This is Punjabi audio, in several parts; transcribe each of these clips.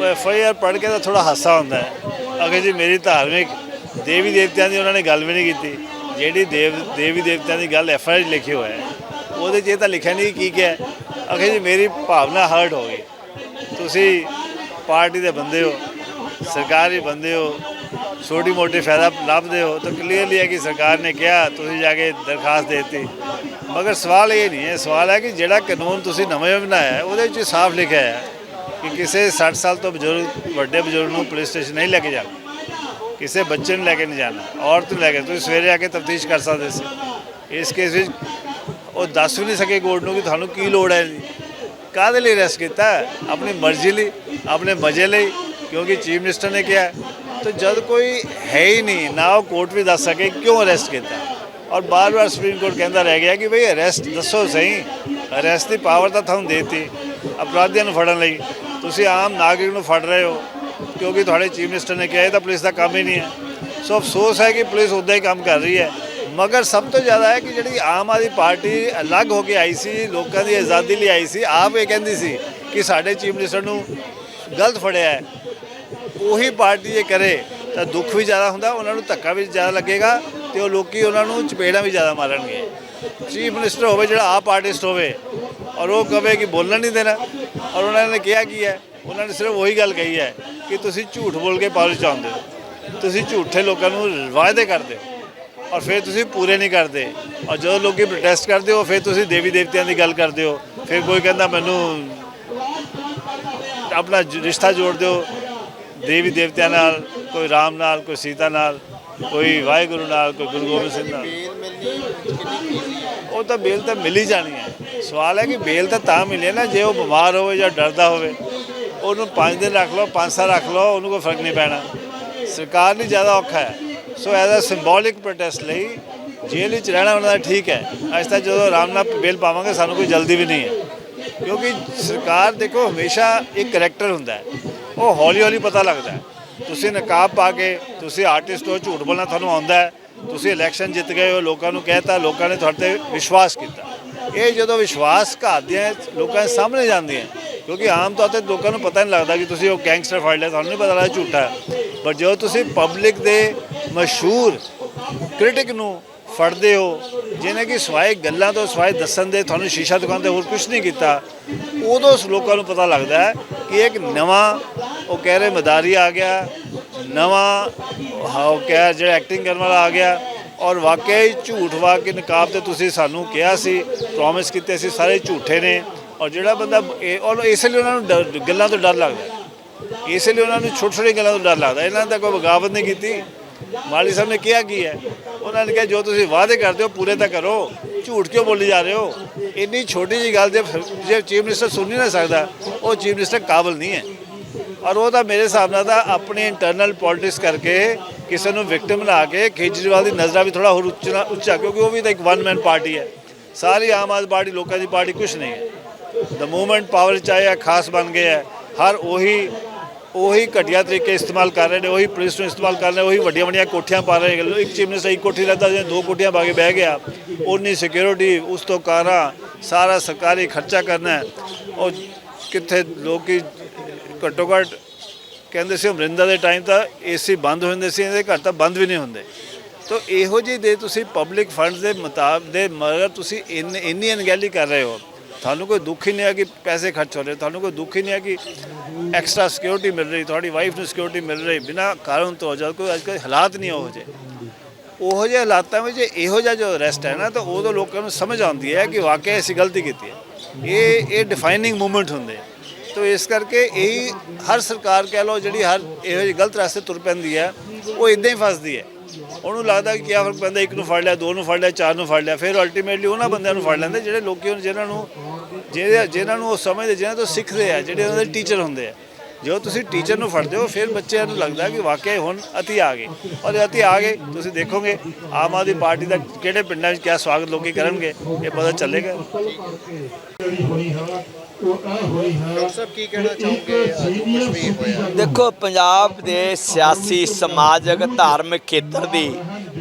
ਉਹ ਐਫ ਆਈ ਆਰ ਪੜ੍ਹ ਕੇ ਤਾਂ ਥੋੜਾ ਹਾਸਾ ਹੁੰਦਾ ਹੈ। ਅਗੇ ਜੀ, ਮੇਰੀ ਧਾਰਮਿਕ ਦੇਵੀ ਦੇਵਤਿਆਂ ਦੀ ਉਹਨਾਂ ਨੇ ਗੱਲ ਵੀ ਨਹੀਂ ਕੀਤੀ। ਜਿਹੜੀ ਦੇਵ, ਦੇਵੀ ਦੇਵਤਿਆਂ ਦੀ ਗੱਲ ਐਫ ਆਈ ਆਰ ਲਿਖੀ ਹੋਇਆ ਹੈ, ਉਹਦੇ 'ਚ ਇਹ ਤਾਂ ਲਿਖਿਆ ਨਹੀਂ ਕੀ ਕਿਹਾ। ਅਗੇ ਜੀ, ਮੇਰੀ ਭਾਵਨਾ ਹਰਟ ਹੋ ਗਈ। ਤੁਸੀਂ ਪਾਰਟੀ ਦੇ ਬੰਦੇ ਹੋ, ਸਰਕਾਰੀ ਬੰਦੇ ਹੋ, ਛੋਟੀ ਮੋਟੀ ਫਾਇਦਾ ਲੱਭਦੇ ਹੋ, ਤਾਂ ਕਲੀਅਰਲੀ ਹੈ ਕਿ ਸਰਕਾਰ ਨੇ ਕਿਹਾ, ਤੁਸੀਂ ਜਾ ਕੇ ਦਰਖਾਸਤ ਦੇ ਦਿੱਤੀ। ਮਗਰ ਸਵਾਲ ਇਹ ਨਹੀਂ ਹੈ, ਸਵਾਲ ਹੈ ਕਿ ਜਿਹੜਾ ਕਾਨੂੰਨ ਤੁਸੀਂ ਨਵੇਂ ਬਣਾਇਆ ਉਹਦੇ ਵਿੱਚ ਸਾਫ਼ ਲਿਖਿਆ ਹੈ। ਕਿ ਕਿਸੇ 60 ਸਾਲ ਤੋਂ ਬਜ਼ੁਰਗ, ਵੱਡੇ ਬਜ਼ੁਰਗ ਨੂੰ ਪੁਲਿਸ ਸਟੇਸ਼ਨ ਨਹੀਂ ਲੈ ਕੇ ਜਾਣਾ। ਕਿਸੇ ਬੱਚੇ ਨੂੰ ਲੈ ਕੇ ਨਹੀਂ ਜਾਣਾ, ਔਰਤ ਨੂੰ ਲੈ ਕੇ। ਤੁਸੀਂ ਸਵੇਰੇ ਆ ਕੇ ਤਫਤੀਸ਼ ਕਰ ਸਕਦੇ ਸੀ। ਇਸ ਕੇਸ ਵਿੱਚ ਉਹ ਦੱਸ ਵੀ ਨਹੀਂ ਸਕੇ ਕੋਰਟ ਨੂੰ ਕਿ ਤੁਹਾਨੂੰ ਕੀ ਲੋੜ ਹੈ ਜੀ। ਕਾਹਦੇ ਲਈ ਅਰੈਸਟ ਕੀਤਾ? ਆਪਣੀ ਮਰਜ਼ੀ ਲਈ, ਆਪਣੇ ਮਜ਼ੇ ਲਈ, ਕਿਉਂਕਿ ਚੀਫ ਮਿਨਿਸਟਰ ਨੇ ਕਿਹਾ। ਤਾਂ ਜਦ ਕੋਈ ਹੈ ਹੀ ਨਹੀਂ, ਨਾ ਉਹ ਕੋਰਟ ਵੀ ਦੱਸ ਸਕੇ ਕਿਉਂ ਅਰੈਸਟ ਕੀਤਾ? ਔਰ ਬਾਰ-ਬਾਰ ਸੁਪਰੀਮ ਕੋਰਟ ਕਹਿੰਦਾ ਰਹਿ ਗਿਆ ਕਿ ਭਈ ਅਰੈਸਟ ਦੱਸੋ ਸਹੀ। ਅਰੈਸਟ ਦੀ ਪਾਵਰ ਤਾਂ ਤੁਹਾਨੂੰ ਦੇਤੀ, ਅਪਰਾਧੀਆਂ ਨੂੰ ਫੜਨ ਲਈ। ਤੁਸੀਂ ਆਮ ਨਾਗਰਿਕ ਨੂੰ ਫੜ ਰਹੇ ਹੋ, ਕਿਉਂਕਿ ਤੁਹਾਡੇ ਚੀਫ ਮਿਨਿਸਟਰ ਨੇ ਕਿਹਾ ਇਹ ਤਾਂ ਪੁਲਿਸ ਦਾ ਕੰਮ ਹੀ ਨਹੀਂ ਹੈ। ਸੋ ਅਫਸੋਸ ਹੈ ਕਿ ਪੁਲਿਸ ਉਦਾਂ ਹੀ ਕੰਮ ਕਰ ਰਹੀ ਹੈ। ਮਗਰ ਸਭ ਤੋਂ ਜ਼ਿਆਦਾ ਹੈ ਕਿ ਜਿਹੜੀ ਆਮ ਆਦਮੀ ਪਾਰਟੀ ਅਲੱਗ ਹੋ ਕੇ ਆਈ ਸੀ, ਲੋਕਾਂ ਦੀ ਆਜ਼ਾਦੀ ਲਈ ਆਈ ਸੀ, ਆਪ ਇਹ ਕਹਿੰਦੀ ਸੀ ਕਿ ਸਾਡੇ ਚੀਫ ਮਿਨਿਸਟਰ ਨੂੰ ਗਲਤ ਫੜਿਆ ਹੈ। ਉਹੀ ਪਾਰਟੀ ਜੇ ਕਰੇ ਤਾਂ ਦੁੱਖ ਵੀ ਜ਼ਿਆਦਾ ਹੁੰਦਾ, ਉਹਨਾਂ ਨੂੰ ਧੱਕਾ ਵੀ ਜ਼ਿਆਦਾ ਲੱਗੇਗਾ ਤੇ ਉਹ ਲੋਕੀ ਉਹਨਾਂ ਨੂੰ ਚਪੇੜਾਂ ਵੀ ਜ਼ਿਆਦਾ ਮਾਰਨਗੇ। ਚੀਫ ਮਿਨਿਸਟਰ ਹੋਵੇ, ਜਿਹੜਾ ਆਪ ਆਰਟਿਸਟ ਹੋਵੇ, ਔਰ ਉਹ ਕਵੇ ਕਿ ਬੋਲਣ ਨਹੀਂ ਦੇਣਾ, ਔਰ ਉਹਨਾਂ ਨੇ ਕਿਹਾ ਕੀ ਹੈ, ਉਹਨਾਂ ਨੇ ਸਿਰਫ ਉਹੀ ਗੱਲ ਕਹੀ ਹੈ ਕਿ ਤੁਸੀਂ ਝੂਠ ਬੋਲ ਕੇ ਪਾਵਰ ਚ ਆਉਂਦੇ ਹੋ। ਤੁਸੀਂ ਝੂਠੇ ਲੋਕਾਂ ਨੂੰ ਵਾਅਦੇ ਕਰਦੇ ਹੋ, ਔਰ ਫਿਰ ਤੁਸੀਂ ਪੂਰੇ ਨਹੀਂ ਕਰਦੇ। ਔਰ ਜਦੋਂ ਲੋਕੀ ਪ੍ਰੋਟੈਸਟ ਕਰਦੇ ਹੋ, ਫਿਰ ਤੁਸੀਂ ਦੇਵੀ ਦੇਵਤਿਆਂ ਦੀ ਗੱਲ ਕਰਦੇ ਹੋ। ਫਿਰ ਕੋਈ ਕਹਿੰਦਾ ਮੈਨੂੰ ਆਪਣਾ ਰਿਸ਼ਤਾ ਜੋੜ ਦਿਓ, ਦੇਵੀ ਦੇਵਤਿਆਂ ਨਾਲ, ਕੋਈ ਰਾਮ ਨਾਲ, ਕੋਈ ਸੀਤਾ ਨਾਲ, ਕੋਈ ਵਾਹਿਗੁਰੂ ਨਾਲ, ਕੋਈ ਗੁਰੂ ਗੋਬਿੰਦ ਸਿੰਘ ਨਾਲ। ਉਹ ਤਾਂ ਬੇਲ ਤਾਂ ਮਿਲ ਹੀ ਜਾਣੀ ਹੈ। ਸਵਾਲ ਹੈ ਕਿ ਬੇਲ ਤਾਂ ਤਾਂ ਮਿਲੇ ਨਾ, ਜੇ ਉਹ ਬਿਮਾਰ ਹੋਵੇ ਜਾਂ ਡਰਦਾ ਹੋਵੇ, ਉਹਨੂੰ 5 ਦਿਨ ਰੱਖ ਲਓ 5 ਸਾਲ ਰੱਖ ਲਓ, ਉਹਨੂੰ ਕੋਈ ਫ਼ਰਕ ਨਹੀਂ ਪੈਣਾ। ਸਰਕਾਰ ਲਈ ਜ਼ਿਆਦਾ ਔਖਾ ਹੈ। So as a symbolic protest ਲਈ ਜੇਲ੍ਹ ਵਿੱਚ ਰਹਿਣਾ ਉਹਨਾਂ ਦਾ ਠੀਕ ਹੈ। ਅੱਜ ਤੱਕ ਜਦੋਂ ਆਰਾਮ ਨਾਲ ਬੇਲ ਪਾਵਾਂਗੇ, ਸਾਨੂੰ ਕੋਈ ਜਲਦੀ ਵੀ ਨਹੀਂ ਹੈ। ਕਿਉਂਕਿ ਸਰਕਾਰ ਦੇਖੋ, ਹਮੇਸ਼ਾ ਇੱਕ ਕਰੈਕਟਰ ਹੁੰਦਾ ਹੈ। ਉਹ ਹੌਲੀ ਹੌਲੀ ਪਤਾ ਲੱਗਦਾ ਹੈ। ਤੁਸੀਂ ਨਕਾਬ ਪਾ ਕੇ, ਤੁਸੀਂ ਆਰਟਿਸਟ ਹੋ, ਝੂਠ ਬੋਲਣਾ ਤੁਹਾਨੂੰ ਆਉਂਦਾ ਹੈ। ਤੁਸੀਂ ਇਲੈਕਸ਼ਨ ਜਿੱਤ ਗਏ ਹੋ, ਲੋਕਾਂ ਨੂੰ ਕਹਿਤਾ, ਲੋਕਾਂ ਨੇ ਤੁਹਾਡੇ ਤੇ ਵਿਸ਼ਵਾਸ ਕੀਤਾ। ਇਹ ਜਦੋਂ ਵਿਸ਼ਵਾਸ ਘਾਤਦੀਆਂ ਲੋਕਾਂ ਦੇ ਸਾਹਮਣੇ ਜਾਂਦੀਆਂ ਕਿਉਂਕਿ ਆਮ ਤੌਰ ਤੇ ਲੋਕਾਂ ਨੂੰ ਪਤਾ ਨਹੀਂ ਲੱਗਦਾ ਕਿ ਤੁਸੀਂ ਉਹ ਗੈਂਗਸਟਰ ਫੜ ਲਿਆ ਤੁਹਾਨੂੰ ਨਹੀਂ ਪਤਾ ਲੱਗਦਾ ਝੂਠਾ ਪਰ ਜਦੋਂ ਤੁਸੀਂ ਪਬਲਿਕ ਦੇ ਮਸ਼ਹੂਰ ਕ੍ਰਿਟਿਕ ਨੂੰ ਫੜਦੇ ਹੋ, ਜਿਹਨੇ ਕਿ ਸਵਾਏ ਗੱਲਾਂ ਤੋਂ, ਸਵਾਏ ਦੱਸਣ ਦੇ, ਤੁਹਾਨੂੰ ਸ਼ੀਸ਼ਾ ਦੁਕਾਨ ਤੇ ਹੋਰ ਕੁਝ ਨਹੀਂ ਕੀਤਾ, ਉਦੋਂ ਲੋਕਾਂ ਨੂੰ ਪਤਾ ਲੱਗਦਾ ਹੈ ਕਿ ਇੱਕ ਨਵਾਂ ਉਹ ਕਹਿ ਰਹੇ ਮਦਾਰੀ ਆ ਗਿਆ ਨਵਾਂ ਹਾਂ, ਉਹ ਕਹਿ ਜਿਹੜਾ ਐਕਟਿੰਗ ਕਰਨ ਵਾਲਾ ਆ ਗਿਆ ਔਰ ਵਾਕਿਆ ਹੀ ਝੂਠ ਵਾ ਕੇ ਨਕਾਬ ਤੇ ਤੁਸੀਂ ਸਾਨੂੰ ਕਿਹਾ ਸੀ ਪ੍ਰੋਮਿਸ ਕੀਤੇ ਸੀ ਸਾਰੇ ਝੂਠੇ ਨੇ ਔਰ ਜਿਹੜਾ ਬੰਦਾ ਇਹ- ਔਰ ਇਸ ਲਈ ਉਹਨਾਂ ਨੂੰ ਡਰ- ਗੱਲਾਂ ਤੋਂ ਡਰ ਲੱਗਦਾ। ਇਸ ਲਈ ਉਹਨਾਂ ਨੂੰ ਛੋਟੇ ਛੋਟੀ ਗੱਲਾਂ ਤੋਂ ਡਰ ਲੱਗਦਾ। ਇਹਨਾਂ ਦਾ ਕੋਈ ਬਗਾਵਤ ਨਹੀਂ ਕੀਤੀ। ਮਾਲੀ ਸਾਹਿਬ ਨੇ ਕਿਹਾ ਕੀ ਹੈ? ਉਹਨਾਂ ਨੇ ਕਿਹਾ ਜੋ ਤੁਸੀਂ ਵਾਅਦੇ ਕਰਦੇ ਹੋ ਪੂਰੇ ਤਾਂ ਕਰੋ। ਝੂਠ ਕਿਉਂ ਬੋਲੀ ਜਾ ਰਹੇ ਹੋ ਇੰਨੀ ਛੋਟੀ ਜੀ ਗੱਲ ਜੇ ਜੇ ਚੀਫ ਮਿਨਿਸਟਰ ਸੁਣ ਨਹੀਂ ਨਾ ਸਕਦਾ ਉਹ ਚੀਫ ਮਿਨਿਸਟਰ ਕਾਬਲ ਨਹੀਂ ਹੈ ਔਰ ਉਹ ਤਾਂ ਮੇਰੇ ਹਿਸਾਬ ਨਾਲ ਤਾਂ ਆਪਣੀ ਇੰਟਰਨਲ ਪੋਲਿਟਿਕਸ ਕਰਕੇ ਕਿਸੇ ਨੂੰ ਵਿਕਟਮ ਬਣਾ ਕੇ ਕੇਜਰੀਵਾਲ ਦੀ ਨਜ਼ਰਾਂ ਵੀ ਥੋੜਾ ਹੋਰ ਉੱਚਾ ਉੱਚਾ ਕਿਉਂਕਿ ਉਹ ਵੀ ਤਾਂ ਇੱਕ ਵਨ ਮੈਨ ਪਾਰਟੀ ਹੈ ਸਾਰੀ ਆਮ ਆਦਮੀ ਪਾਰਟੀ ਲੋਕਾਂ ਦੀ ਪਾਰਟੀ ਕੁਝ ਨਹੀਂ ਹੈ ਦ ਮੂਵਮੈਂਟ ਪਾਵਰ ਚ ਆਇਆ ਖਾਸ ਬਣ ਗਿਆ ਹੈ। ਹਰ ਉਹੀ ਉਹੀ ਘਟੀਆ ਤਰੀਕੇ ਇਸਤੇਮਾਲ ਕਰ ਰਹੇ ਨੇ, ਉਹੀ ਪੁਲਿਸ ਨੂੰ ਇਸਤੇਮਾਲ ਕਰ ਰਹੇ ਨੇ, ਉਹੀ ਵੱਡੀਆਂ ਵੱਡੀਆਂ ਕੋਠੀਆਂ ਪਾ ਰਹੇ ਇੱਕ ਚੀਫ ਮਿਨਿਸਟਰ ਇੱਕ ਕੋਠੀ ਰਹਿੰਦਾ ਜੇ ਦੋ ਕੋਠੀਆਂ ਪਾ ਕੇ ਬਹਿ ਗਿਆ। ਉਨੀ ਸਿਕਿਉਰਿਟੀ ਉਸ ਤੋਂ ਕਾਰਾਂ, ਸਾਰਾ ਸਰਕਾਰੀ ਖਰਚਾ ਕਰਨਾ ਉਹ ਕਿੱਥੇ ਲੋਕੀ ਘੱਟੋ ਘੱਟ ਕਹਿੰਦੇ ਸੀ ਅਮਰਿੰਦਰ ਦੇ ਟਾਈਮ ਤਾਂ ਏਸੀ ਬੰਦ ਹੋ ਜਾਂਦੇ ਸੀ, ਇਹਦੇ ਘਰ ਤਾਂ ਬੰਦ ਵੀ ਨਹੀਂ ਹੁੰਦੇ। ਤੋ ਇਹੋ ਜਿਹੀ ਦੇ ਤੁਸੀਂ ਪਬਲਿਕ ਫੰਡਸ ਦੇ ਮੁਤਾਬਕ ਦੇ ਮਗਰ ਤੁਸੀਂ ਇੰਨ- ਇੰਨੀ ਅਣਗਹਿਲੀ ਕਰ ਰਹੇ ਹੋ। ਤੁਹਾਨੂੰ ਕੋਈ ਦੁੱਖ ਹੀ ਨਹੀਂ ਹੈ ਕਿ ਪੈਸੇ ਖਰਚ ਹੋ ਰਹੇ, ਤੁਹਾਨੂੰ ਕੋਈ ਦੁੱਖ ਹੀ ਨਹੀਂ ਹੈ ਕਿ ਐਕਸਟਰਾ ਸਿਕਿਉਰਿਟੀ ਮਿਲ ਰਹੀ ਤੁਹਾਡੀ ਵਾਈਫ ਨੂੰ ਸਿਕਿਉਰਿਟੀ ਮਿਲ ਰਹੀ ਬਿਨਾ ਕਾਰਨ ਤੋਂ ਜਦ ਕੋਈ ਅੱਜ ਕੱਲ੍ਹ ਹਾਲਾਤ ਨਹੀਂ ਉਹੋ ਜਿਹੇ ਉਹੋ ਜਿਹੇ ਹਾਲਾਤਾਂ ਵਿੱਚ ਇਹੋ ਜਿਹਾ ਜੋ ਅਰੈਸਟ ਹੈ ਨਾ ਤਾਂ ਉਦੋਂ ਲੋਕਾਂ ਨੂੰ ਸਮਝ ਆਉਂਦੀ ਹੈ ਕਿ ਵਾਕਿਆ ਅਸੀਂ ਗਲਤੀ ਕੀਤੀ ਹੈ ਇਹ ਇਹ ਡਿਫਾਈਨਿੰਗ ਮੂਮੈਂਟ ਹੁੰਦੇ ਆ ਤੋ ਇਸ ਕਰਕੇ ਇਹੀ ਹਰ ਸਰਕਾਰ ਕਹਿ ਲਓ ਜਿਹੜੀ ਹਰ ਇਹੋ ਜਿਹੇ ਗਲਤ ਰਸਤੇ ਤੁਰ ਪੈਂਦੀ ਹੈ ਉਹ ਇਦਾਂ ਹੀ ਫਸਦੀ ਹੈ ਉਹਨੂੰ ਲੱਗਦਾ ਕਿ ਕੀ ਫ਼ਰਕ ਪੈਂਦਾ ਇੱਕ ਨੂੰ ਫੜ ਲਿਆ ਦੋ ਨੂੰ ਫੜ ਲਿਆ ਚਾਰ ਨੂੰ ਫੜ ਲਿਆ ਫਿਰ ਅਲਟੀਮੇਟਲੀ ਉਹਨਾਂ ਬੰਦਿਆਂ ਨੂੰ ਫੜ ਲੈਂਦੇ ਜਿਹੜੇ ਲੋਕੀ ਜਿਹਨਾਂ ਨੂੰ ਜਿਹੜੇ ਜਿਹਨਾਂ ਨੂੰ ਉਹ ਸਮਝਦੇ ਜਿਹਨਾਂ ਤੋਂ ਸਿੱਖਦੇ ਆ ਜਿਹੜੇ ਉਹਨਾਂ ਦੇ ਟੀਚਰ ਹੁੰਦੇ ਆ ਜਦੋਂ ਤੁਸੀਂ ਟੀਚਰ ਨੂੰ ਫੜਦੇ ਹੋ ਫਿਰ ਬੱਚਿਆਂ ਨੂੰ ਲੱਗਦਾ ਕਿ ਵਾਕਿਆ ਹੀ ਹੁਣ ਅਤੀ ਆ ਗਏ। ਔਰ ਇਹ ਅਤੀ ਆ ਗਏ ਤੁਸੀਂ ਦੇਖੋਗੇ ਆਮ ਆਦਮੀ ਪਾਰਟੀ ਦਾ ਕਿਹੜੇ ਪਿੰਡਾਂ 'ਚ ਕਿਆ ਸਵਾਗਤ ਲੋਕੀ ਕਰਨਗੇ ਇਹ ਪਤਾ ਚੱਲੇਗਾ। ਜੋ ਦੇਖੋ ਪੰਜਾਬ ਦੇ ਸਿਆਸੀ ਸਮਾਜਿਕ ਧਾਰਮਿਕ ਖੇਤਰ ਦੀ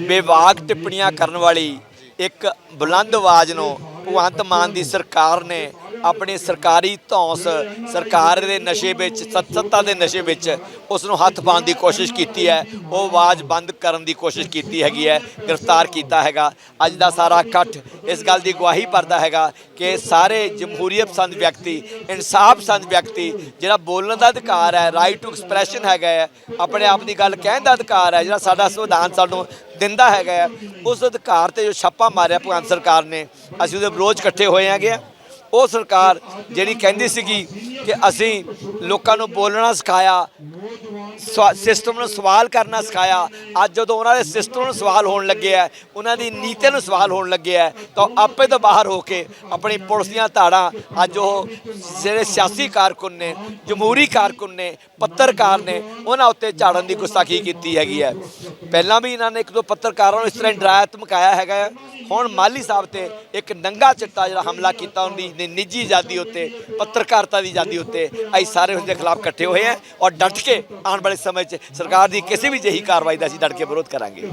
ਬੇਵਾਕ ਟਿੱਪਣੀਆਂ ਕਰਨ ਵਾਲੀ ਇੱਕ ਬੁਲੰਦ ਆਵਾਜ਼ ਨੂੰ ਭਗਵੰਤ ਮਾਨ ਦੀ ਸਰਕਾਰ ਨੇ ਆਪਣੀ ਸਰਕਾਰੀ ਧੌਂਸ ਸਰਕਾਰ ਦੇ ਨਸ਼ੇ ਵਿੱਚ ਸੱਤ- ਸੱਤਾ ਦੇ ਨਸ਼ੇ ਵਿੱਚ ਉਸ ਨੂੰ ਹੱਥ ਪਾਉਣ ਦੀ ਕੋਸ਼ਿਸ਼ ਕੀਤੀ ਹੈ। ਉਹ ਆਵਾਜ਼ ਬੰਦ ਕਰਨ ਦੀ ਕੋਸ਼ਿਸ਼ ਕੀਤੀ ਹੈਗੀ ਹੈ ਗ੍ਰਿਫਤਾਰ ਕੀਤਾ ਹੈਗਾ। ਅੱਜ ਦਾ ਸਾਰਾ ਇਕੱਠ ਇਸ ਗੱਲ ਦੀ ਗਵਾਹੀ ਭਰਦਾ ਹੈਗਾ ਕਿ ਸਾਰੇ ਜਮਹੂਰੀਅਤ ਪਸੰਦ ਵਿਅਕਤੀ ਇਨਸਾਫ ਪਸੰਦ ਵਿਅਕਤੀ ਜਿਹੜਾ ਬੋਲਣ ਦਾ ਅਧਿਕਾਰ ਹੈ ਰਾਈਟ ਟੂ ਐਕਸਪ੍ਰੈਸ਼ਨ ਹੈਗਾ ਹੈ ਆਪਣੇ ਆਪ ਦੀ ਗੱਲ ਕਹਿਣ ਦਾ ਅਧਿਕਾਰ ਹੈ ਜਿਹੜਾ ਸਾਡਾ ਸੰਵਿਧਾਨ ਸਾਨੂੰ ਦਿੰਦਾ ਹੈਗਾ ਹੈ, ਉਸ ਅਧਿਕਾਰ ਤੇ ਜੋ ਛਾਪਾ ਮਾਰਿਆ ਭਗਵੰਤ ਸਰਕਾਰ ਨੇ ਅਸੀਂ ਉਹਦੇ ਵਿਰੋਧ ਇਕੱਠੇ ਹੋਏ ਹੈਗੇ ਆ ਉਹ ਸਰਕਾਰ ਜਿਹੜੀ ਕਹਿੰਦੀ ਸੀਗੀ ਕਿ ਅਸੀਂ ਲੋਕਾਂ ਨੂੰ ਬੋਲਣਾ ਸਿਖਾਇਆ ਸਿਸਟਮ ਨੂੰ ਸਵਾਲ ਕਰਨਾ ਸਿਖਾਇਆ ਅੱਜ ਜਦੋਂ ਉਹਨਾਂ ਦੇ ਸਿਸਟਮ ਨੂੰ ਸਵਾਲ ਹੋਣ ਲੱਗੇ ਆ, ਉਹਨਾਂ ਦੀ ਨੀਤੀ ਨੂੰ ਸਵਾਲ ਹੋਣ ਲੱਗੇ ਆ, ਤਾਂ ਉਹ ਆਪੇ ਤੋਂ ਬਾਹਰ ਹੋ ਕੇ ਆਪਣੀ ਪੁਲਿਸ ਦੀਆਂ ਧਾੜਾਂ ਅੱਜ ਉਹ ਜਿਹੜੇ ਸਿਆਸੀ ਕਾਰਕੁਨ ਨੇ, ਜਮਹੂਰੀ ਕਾਰਕੁਨ ਨੇ, ਪੱਤਰਕਾਰ ਨੇ, ਉਹਨਾਂ ਉੱਤੇ ਝਾੜਨ ਦੀ ਗੁਸਤਾਖੀ ਕੀਤੀ ਹੈਗੀ ਹੈ ਪਹਿਲਾਂ ਵੀ ਇਹਨਾਂ ਨੇ ਇੱਕ ਦੋ ਪੱਤਰਕਾਰਾਂ ਨੂੰ ਇਸ ਤਰ੍ਹਾਂ ਡਰਾਇਆ, ਧਮਕਾਇਆ ਹੈਗਾ ਹੈ। ਹੁਣ ਮਾਲੀ ਸਾਹਿਬ ਤੇ ਇੱਕ ਨੰਗਾ ਚਿੱਟਾ ਜਿਹੜਾ ਹਮਲਾ ਕੀਤਾ ਉਹਦੀ ਨਿ- ਨਿੱਜੀ ਆਜ਼ਾਦੀ ਉੱਤੇ, ਪੱਤਰਕਾਰਤਾ ਦੀ ਆਜ਼ਾਦੀ ਉੱਤੇ, ਅਸੀਂ ਸਾਰੇ ਉਸ ਦੇ ਖਿਲਾਫ ਇਕੱਠੇ ਹੋਏ ਹਾਂ ਔਰ ਡਟ ਕੇ ਆਉਣ ਵਾਲੇ ਸਮੇਂ 'ਚ ਸਰਕਾਰ ਦੀ ਕਿਸੇ ਵੀ ਜਿਹੀ ਕਾਰਵਾਈ ਦਾ ਅਸੀਂ ਡਟ ਕੇ ਵਿਰੋਧ ਕਰਾਂਗੇ।